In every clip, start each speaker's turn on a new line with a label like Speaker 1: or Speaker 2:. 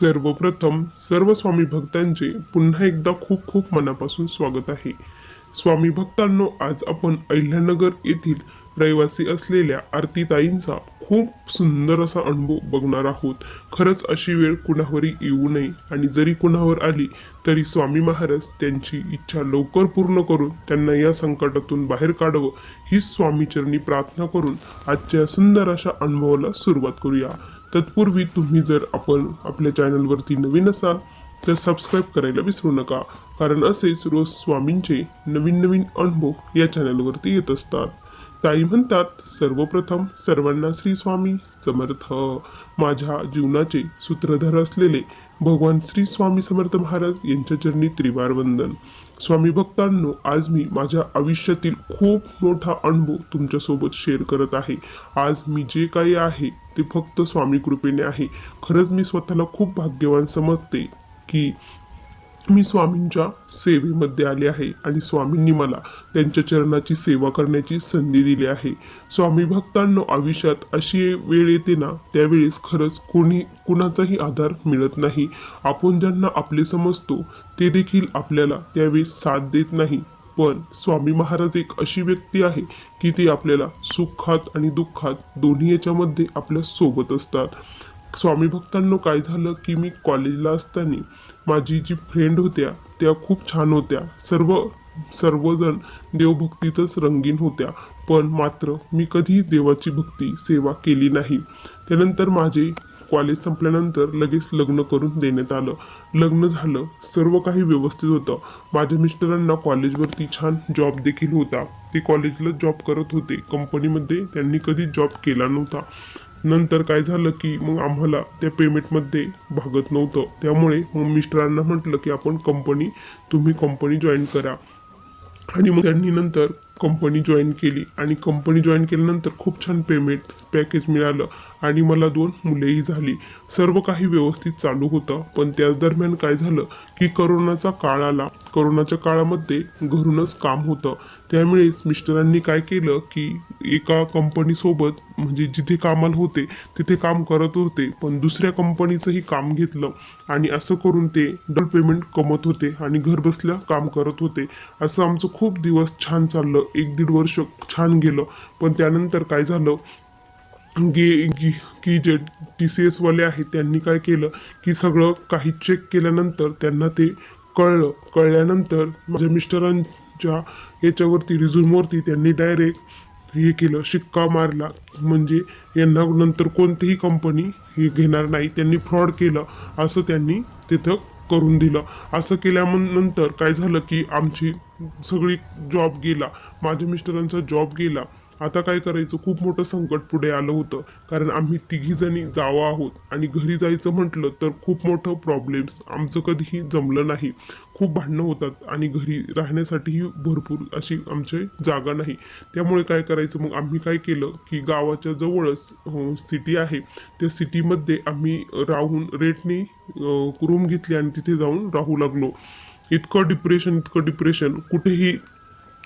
Speaker 1: सर्वप्रथम सर्व स्वामी भक्तांचे पुन्हा एकदा खूप खूप मनापासून स्वागत आहे. स्वामी भक्तांनो आज आपण अहिल्यानगर येथील रहिवासी असलेल्या आरतीताईंचा खूप सुंदर असा अनुभव बघणार आहोत. खरंच अशी वेळ कुणावरही येऊ नये आणि जरी कुणावर आली तरी स्वामी महाराज त्यांची इच्छा लवकर पूर्ण करून त्यांना या संकटातून बाहेर काढावं ही स्वामीचरणी प्रार्थना करून आजच्या सुंदर अशा अनुभवाला सुरुवात करूया. तत्पूर्वी तुम्ही जर आपण आपल्या चॅनलवरती नवीन असाल तर सबस्क्राईब करायला विसरू नका. कारण असेच रोज स्वामींचे नवीन नवीन अनुभव या चॅनलवरती येत असतात. ताई म्हणतात सर्वप्रथम सर्वांना श्री स्वामी समर्थ. माझ्या जीवनाचे सूत्रधार असलेले भगवान श्री स्वामी समर्थ महाराज यांच्या चरणी त्रिवार वंदन. स्वामी भक्तांनो आज मी माझ्या आयुष्यातील खूप मोठा अनुभव तुमच्यासोबत शेअर करत आहे. आज मी जे काही आहे ते फक्त स्वामी कृपेने आहे. खरंच मी स्वतःला खूप भाग्यवान समजते की मी स्वामींच्या सेवेमध्ये आले आहे आणि स्वामींनी मला त्यांच्या चरणाची सेवा करण्याची संधी दिली आहे. स्वामी भक्तांनो आयुष्यात अशी वेळ येते ना त्यावेळेस खरंच कोणी कुणाचाही आधार मिळत नाही. आपण ज्यांना आपले समजतो ते देखील आपल्याला त्यावेळेस साथ देत नाही. पण स्वामी महाराज एक अशी व्यक्ती आहे की ती आपल्याला सुखात आणि दुःखात दोन्ही याच्यामध्ये आपल्यासोबत असतात. स्वामी भक्तांनो काय झालं की मी कॉलेजला असताना माझी जी फ्रेंड होत्या त्या खूप छान होत्या. सर्व सर्वजण देवभक्तीतच रंगीन होत्या. पण मात्र मी कधी देवाची भक्ती सेवा केली नाही. त्यानंतर माझे कॉलेज संपल्यानंतर लगेच लग्न करून देण्यात आलं. लग्न झालं सर्व काही व्यवस्थित होतं. माझ्या मिस्टरांना कॉलेजवरती छान जॉब देखील होता. ते कॉलेजला जॉब करत होते. कंपनीमध्ये त्यांनी कधी जॉब केला नव्हता. नंतर काय झालं की मग आम्हाला त्या पेमेंटमध्ये भागत नव्हतं. त्यामुळे मग मिस्टरांना म्हटलं की आपण कंपनी तुम्ही कंपनी जॉईन करा. आणि मग त्यांनी नंतर कंपनी जॉईन केली. आणि कंपनी जॉईन केल्यानंतर खूप छान पेमेंट पॅकेज मिळालं. आणि मला दोन मुलेही झाली. सर्व काही व्यवस्थित चालू होतं. पण त्याच दरम्यान काय झालं की करोनाचा काळ आला. करोनाच्या काळामध्ये घरूनच काम होतं. त्यामुळेच मिस्टरांनी काय केलं की एका कंपनीसोबत म्हणजे जिथे कामाला होते तिथे काम करत होते. पण दुसऱ्या कंपनीचंही काम घेतलं आणि असं करून ते डबल पेमेंट कमवत होते आणि घर बसल्या काम करत होते. असं आमचं खूप दिवस छान चाललं. एक दीड वर्ष छान गेलं. पण त्यानंतर काय झालं? गे गी की जे टी सी एसवाले आहेत त्यांनी काय केलं की सगळं काही चेक केल्यानंतर त्यांना ते कळलं कळल्यानंतर माझ्या मिस्टरांच्या याच्यावरती रिझ्युमवरती त्यांनी डायरेक्ट हे केलं शिक्का मारला. म्हणजे यांना नंतर कोणतीही कंपनी हे घेणार नाही. त्यांनी फ्रॉड केलं असं त्यांनी तिथं करून दिलं. असं केल्यानंतर काय झालं की आमची सगळी जॉब गेला. माझ्या मिस्टरांचा जॉब गेला. आता काय करायचं? खूप मोठं संकट पुढे आलं होतं. कारण आम्ही तिघीजणी जावं आहोत. आणि घरी जायचं म्हटलं तर खूप मोठं प्रॉब्लेम्स आमचं कधीही जमलं नाही. खूप भांडणं होतात. आणि घरी राहण्यासाठीही भरपूर अशी आमची जागा नाही. त्यामुळे काय करायचं? मग आम्ही काय केलं की गावाच्या जवळच सिटी आहे. त्या सिटीमध्ये आम्ही राहून रेटने रूम घेतली आणि तिथे जाऊन राहू लागलो. इतकं डिप्रेशन इतकं डिप्रेशन कुठेही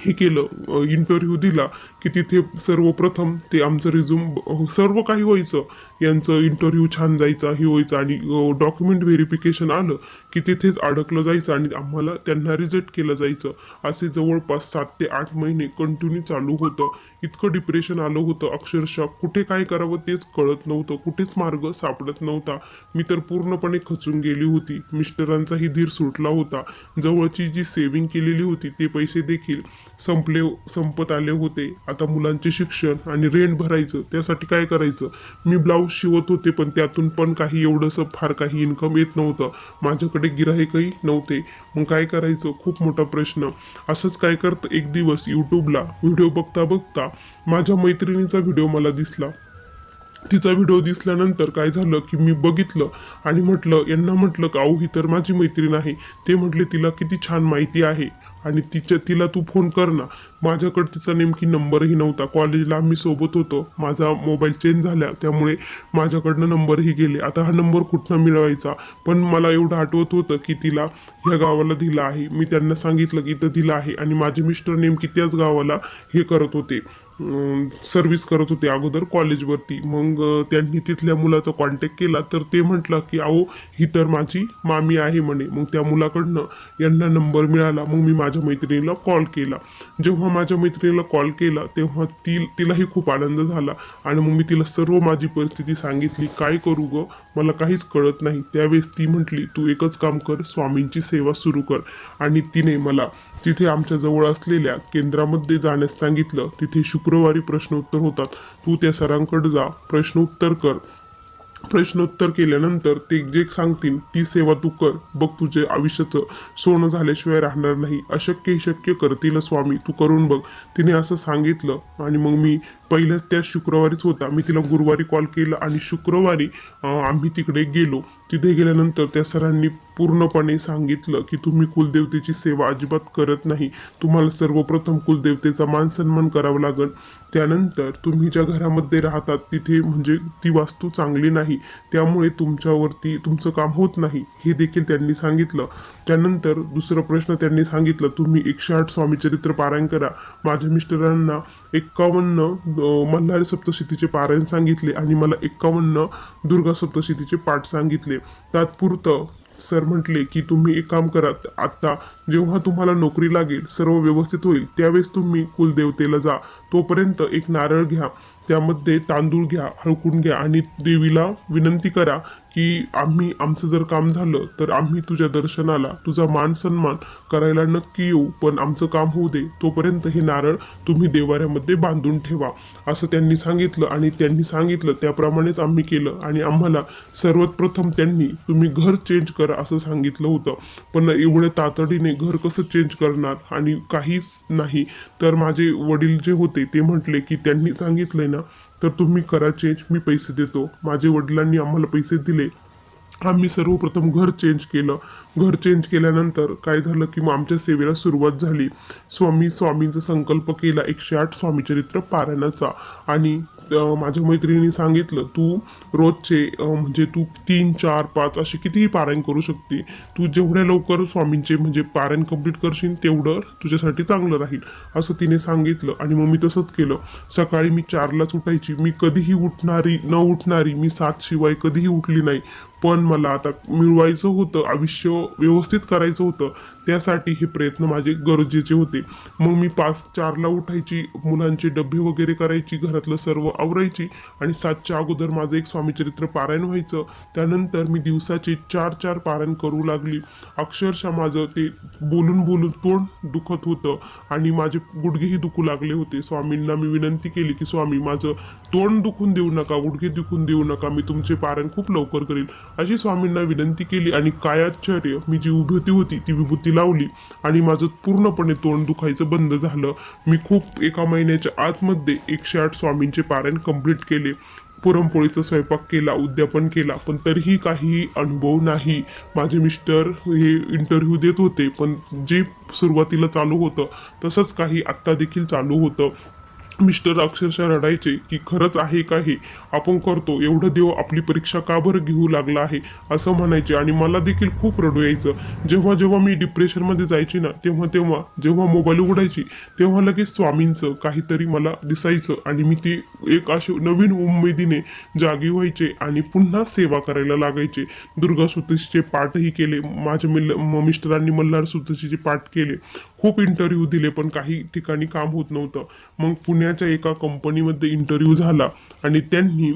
Speaker 1: हे केलं इंटरव्ह्यू दिला की तिथे सर्वप्रथम ते आमचं रिझ्यूम हो, सर्व काही व्हायचं. यांचं इंटरव्ह्यू छान जायचा हे व्हायचं आणि डॉक्युमेंट व्हेरिफिकेशन आलं की तिथेच अडकलं जायचं आणि आम्हाला त्यांना रिजेक्ट केलं जायचं. असे जवळपास सात ते आठ महिने कंटिन्यू चालू होतं. इतकं डिप्रेशन आलं होतं. अक्षरशः कुठे काय करावं तेच कळत नव्हतं. कुठेच मार्ग सापडत नव्हता. मी तर पूर्णपणे खचून गेली होती. मिस्टरांचाही धीर सुटला होता. जवळची जी सेविंग केलेली होती ते पैसे देखील संपले संपत आले होते. आता मुलांचे शिक्षण आणि रेंट भरायचं त्यासाठी काय करायचं? मी ब्लाऊज शिवत होते पण त्यातून पण काही एवढंसं फार काही इन्कम येत नव्हतं. माझ्याकडे गिराहिकही नव्हते. मग काय करायचं? खूप मोठा प्रश्न. असंच काय करतं एक दिवस यूट्यूबला व्हिडिओ बघता बघता माझ्या मैत्रिणीचा व्हिडिओ मला दिसला. तिचा व्हिडिओ दिसल्यानंतर काय झालं की मी बघितलं आणि म्हटलं यांना म्हटलं का अहो ही तर माझी मैत्रीण आहे. ते म्हटले तिला किती छान माहिती आहे. आणि तिच्या तिला तू फोन कर ना. माझ्याकडे तिचा नेमकी नंबरही नव्हता. कॉलेजला आम्ही सोबत होतो. माझा मोबाईल चेंज झाला. त्यामुळे माझ्याकडनं नंबरही गेले. आता हा नंबर कुठनं मिळवायचा? पण मला एवढं आठवत होतं की तिला ह्या गावाला दिला आहे. मी त्यांना सांगितलं की इथं दिला आहे. आणि माझे मिस्टर नेमकी त्याच गावाला हे करत होते. सर्व्हिस करत होते अगोदर कॉलेजवरती मग त्यांनी तिथल्या मुलाचा कॉन्टॅक्ट केला. तर ते म्हटलं की अहो ही तर माझी मामी आहे म्हणे. मग त्या मुलाकडनं यांना नंबर मिळाला. मग मी माझ्या मैत्रिणीला कॉल केला. जेव्हा माझ्या मैत्रिणीला कॉल केला तेव्हा ती तिलाही खूप आनंद झाला. आणि मग मी तिला सर्व माझी परिस्थिती सांगितली. काय करू ग? मला काहीच कळत नाही. त्यावेळेस ती म्हटली तू एकच काम कर स्वामींची सेवा सुरू कर. आणि तिने मला तिथे आमच्या जवळ असलेल्या केंद्रामध्ये जाण्यास सांगितलं. तिथे शुक शुक्रवारी प्रश्न उत्तर होतात. तू त्या सरांकडे जा. प्रश्नोत्तर कर. प्रश्नोत्तर केल्यानंतर ते जे सांगतील ती सेवा तू कर. बघ तुझे आयुष्याचं सोनं झाल्याशिवाय राहणार नाही. अशक्य शक्य करतील स्वामी. तू करून बघ. तिने असं सांगितलं आणि मग मी पहिल्याच त्या शुक्रवारीच होता. मी तिला गुरुवारी कॉल केला आणि शुक्रवारी आम्ही तिकडे गेलो. तिथे गेल्यानंतर त्या सरांनी पूर्णपणे सांगितलं की तुम्ही कुलदेवतेची सेवा अजिबात करत नाही. तुम्हाला सर्वप्रथम कुलदेवतेचा मान सन्मान करावा लागेल. त्यानंतर तुम्ही ज्या घरामध्ये राहतात तिथे म्हणजे ती वास्तू चांगली नाही. त्यामुळे तुमच्यावरती तुमचं काम होत नाही. हे देखील त्यांनी सांगितलं. त्यानंतर दुसरा प्रश्न त्यांनी सांगितलं तुम्ही एकशे आठ स्वामीचरित्र पारायण करा. माझ्या मिस्टरांना एक्कावन्न मल्हारी सप्तशतीचे पारायण सांगितले आणि मला एक्कावन्न दुर्गा सप्तशतीचे पाठ सांगितले. तात्पुरतं सर म्हटले की तुम्ही एक काम करा आत्ता जेव्हा तुम्हाला नोकरी लागेल सर्व व्यवस्थित होईल त्यावेळेस तुम्ही कुलदेवतेला जा. तोपर्यंत एक नारळ घ्या त्यामध्ये तांदूळ घ्या हळकून घ्या आणि देवीला विनंती करा की आम्ही आमचं जर काम झालं तर आम्ही तुझ्या दर्शनाला तुझा मान सन्मान करायला नक्की येऊ. पण आमचं काम होऊ दे. तोपर्यंत हे नारळ तुम्ही देवाऱ्यामध्ये बांधून ठेवा असं त्यांनी सांगितलं. आणि त्यांनी सांगितलं त्याप्रमाणेच आम्ही केलं. आणि आम्हाला सर्वात प्रथम त्यांनी तुम्ही घर चेंज करा असं सांगितलं होतं. पण एवढ्या तातडीने घर कसं चेंज करणार? आणि काहीच नाही. तर माझे वडील जे होते ते म्हटले की त्यांनी सांगितलंय ना तर तुम्ही करा चेंज मी पैसे देतो. माझे वडिलांनी आम्हाला पैसे दिले. आम्ही सर्वप्रथम घर चेंज केलं. घर चेंज केल्यानंतर काय झालं की मग आमच्या सेवेला सुरुवात झाली. स्वामी स्वामींचा संकल्प केला एकशे आठ स्वामीचरित्र पारायणाचा. आणि माझ्या मैत्रिणीने सांगितलं तू रोजचे म्हणजे तू तीन चार पाच असे कितीही पारायण करू शकते. तू जेवढ्या लवकर स्वामींचे म्हणजे पारायण कंप्लीट करशील तेवढं तुझ्यासाठी चांगलं राहील. असं तिने सांगितलं आणि मग मी तसंच केलं. सकाळी मी चारलाच उठायची. मी कधीही उठणारी न उठणारी मी सात शिवाय कधीही उठली नाही. पण मला आता मिळवायचं होतं आयुष्य व्यवस्थित करायचं होतं त्यासाठी हे प्रयत्न माझे गरजेचे होते. मग मी पाच चारला उठायची मुलांचे डबे वगैरे करायची घरातलं सर्व आवरायची आणि सातच्या अगोदर माझं एक स्वामीचरित्र पारायण व्हायचं. त्यानंतर मी दिवसाचे चार चार पारायण करू लागली. अक्षरशः माझं ते बोलून बोलून तोंड दुखत होतं आणि माझे गुडघेही दुखू लागले होते. स्वामींना मी विनंती केली की स्वामी माझं तोंड दुखून देऊ नका गुडघे दुखून देऊ नका. मी तुमचे पारायण खूप लवकर करील अशी स्वामींना विनंती केली आणि काय आश्चर्य मी जी विभूती होती ती विभूती लावली आणि माझं पूर्णपणे तोंड दुखायचं बंद झालं. मी खूप एका महिन्याच्या आतमध्ये एकशे आठ स्वामींचे पारायण कंप्लीट केले. पुरणपोळीचा स्वयंपाक केला उद्यापन केला पण तरीही काही अनुभव नाही. माझे मिस्टर हे इंटरव्ह्यू देत होते पण जे सुरुवातीला चालू होतं तसंच काही आत्ता देखील चालू होतं. मिस्टर अक्षरशः रडायचे की खरंच आहे का हे? आपण करतो. एवढं देव आपली परीक्षा का बरं घेऊ लागला आहे? असं म्हणायचे आणि मला देखील खूप रडू यायचं. जेव्हा जेव्हा मी डिप्रेशनमध्ये जायची ना तेव्हा तेव्हा जेव्हा मोबाईल उघडायची तेव्हा लगेच स्वामींचं काहीतरी मला दिसायचं आणि मी ती एक अशी नवीन उमेदीने जागी व्हायचे आणि पुन्हा सेवा करायला लागायचे. दुर्गा सुतशीचे पाठही केले. माझ्या मिल मिस्टरांनी मल्हार सुतशीचे पाठ केले. खूप इंटरव्ह्यू दिले पण काही ठिकाणी काम होत नव्हतं. मग पुण्याच्या एका कंपनीमध्ये इंटरव्ह्यू झाला आणि त्यांनी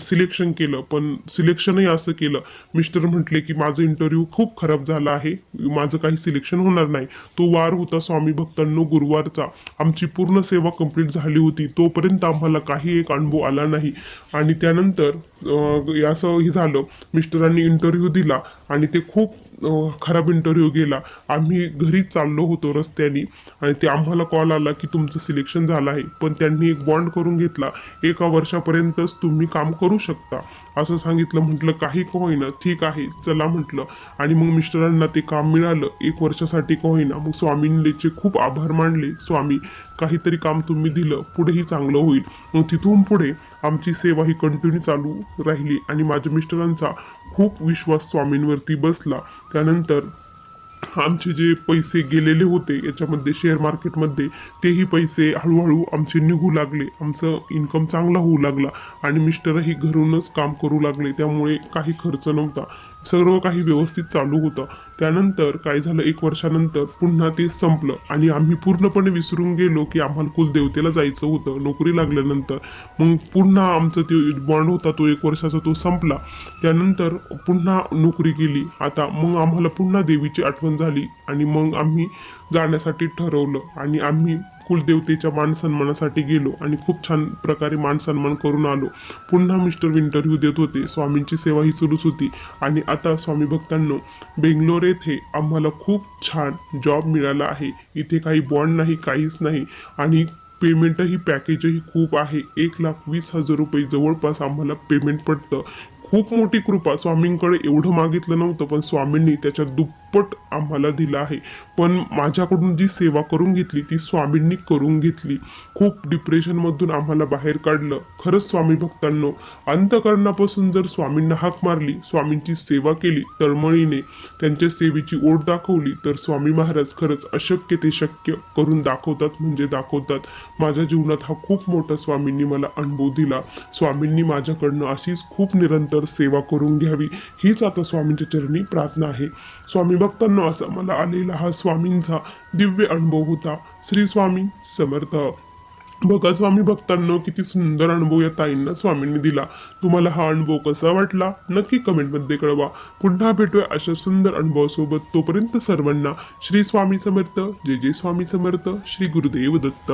Speaker 1: सिलेक्शन केलं. पण सिलेक्शनही असं केलं. मिस्टर म्हटले की माझं इंटरव्ह्यू खूप खराब झाला आहे. माझं काही सिलेक्शन होणार नाही. तो वार होता स्वामी भक्तांनो गुरुवारचा. आमची पूर्ण सेवा कंप्लीट झाली होती. तोपर्यंत आम्हाला काही एक अनुभव आला नाही. आणि त्यानंतर असं हे झालं. मिस्टरांनी इंटरव्ह्यू दिला आणि ते खूप खराब इंटरव्ह्यू गेला. आम्ही घरी चाललो होतो रस्त्याने आणि ते आम्हाला कॉल आला की तुमचं सिलेक्शन झालं आहे. पण त्यांनी एक बॉन्ड करून घेतला. एका वर्षापर्यंतच तुम्ही काम करू शकता. असं सांगितलं म्हटलं काही का होईना. ठीक आहे. चला म्हटलं. आणि मग मिस्टरांना ते काम मिळालं. एक वर्षासाठी का होईना. मग स्वामींचे खूप आभार मानले. स्वामी काहीतरी काम तुम्ही दिलं पुढेही चांगलं होईल. मग तिथून पुढे आमची सेवा ही कंटिन्यू चालू राहिली आणि माझ्या मिस्टरांचा खूप विश्वास स्वामींवरती बसला. त्यानंतर आमचे जे पैसे गेलेले होते याच्यामध्ये शेअर मार्केटमध्ये तेही पैसे हळूहळू आमचे निघू लागले. आमचं इन्कम चांगला होऊ लागला आणि मिस्टरही घरूनच काम करू लागले. त्यामुळे काही खर्च नव्हता. सर्व काही व्यवस्थित चालू होतं. त्यानंतर काय झालं एक वर्षानंतर पुन्हा ते संपलं आणि आम्ही पूर्णपणे विसरून गेलो की आम्हाला कुलदेवतेला जायचं होतं नोकरी लागल्यानंतर. मग पुन्हा आमचं ते बॉन्ड होता तो एक वर्षाचा तो संपला. त्यानंतर पुन्हा नोकरी केली. आता मग आम्हाला पुन्हा देवीची आठवण झाली आणि मग आम्ही जाण्यासाठी ठरवलं आणि आम्ही कुलदेवतेच्या मान सन्मानासाठी गेलो आणि खूप छान प्रकारे मान सन्मान करून आलो. पुन्हा मिस्टर इंटरव्ह्यू देत होते. स्वामींची सेवा ही सुरूच होती. आणि आता स्वामी भक्तांनो बेंगलोर येथे आम्हाला खूप छान जॉब मिळाला आहे. इथे काही बॉन्ड नाही काहीच नाही. आणि पेमेंटही पॅकेजही खूप आहे. एक लाख वीस हजार रुपये जवळपास आम्हाला पेमेंट पडतं. खूप मोठी कृपा. स्वामींकडे एवढं मागितलं नव्हतं पण स्वामींनी त्याच्या दुप्पट आम्हाला दिला आहे. पण माझ्याकडून जी सेवा करून घेतली ती स्वामींनी करून घेतली. खूप डिप्रेशनमधून आम्हाला बाहेर काढलं. खरंच स्वामी भक्तांनो अंतकरणापासून जर स्वामींना हाक मारली स्वामींची सेवा केली तळमळीने त्यांच्या सेवेची ओढ दाखवली तर स्वामी महाराज खरंच अशक्य ते शक्य करून दाखवतात म्हणजे दाखवतात. माझ्या जीवनात हा खूप मोठा स्वामींनी मला अनुभव दिला. स्वामींनी माझ्याकडनं अशीच खूप निरंतर सेवा करून घ्यावी. हीच आता स्वामींच्या चरणी प्रार्थना आहे. स्वामी भक्तांना असा मला आलेला हा स्वामींचा दिव्य अनुभव होता. श्री स्वामी समर्थ. बघा स्वामी भक्तांनो किती सुंदर अनुभव या ताईंना स्वामींनी दिला. तुम्हाला हा अनुभव कसा वाटला? नक्की कमेंटमध्ये कळवा. पुन्हा भेटूया अशा सुंदर अनुभवासोबत. तोपर्यंत सर्वांना श्री स्वामी समर्थ जय जय स्वामी समर्थ श्री गुरुदेव दत्त.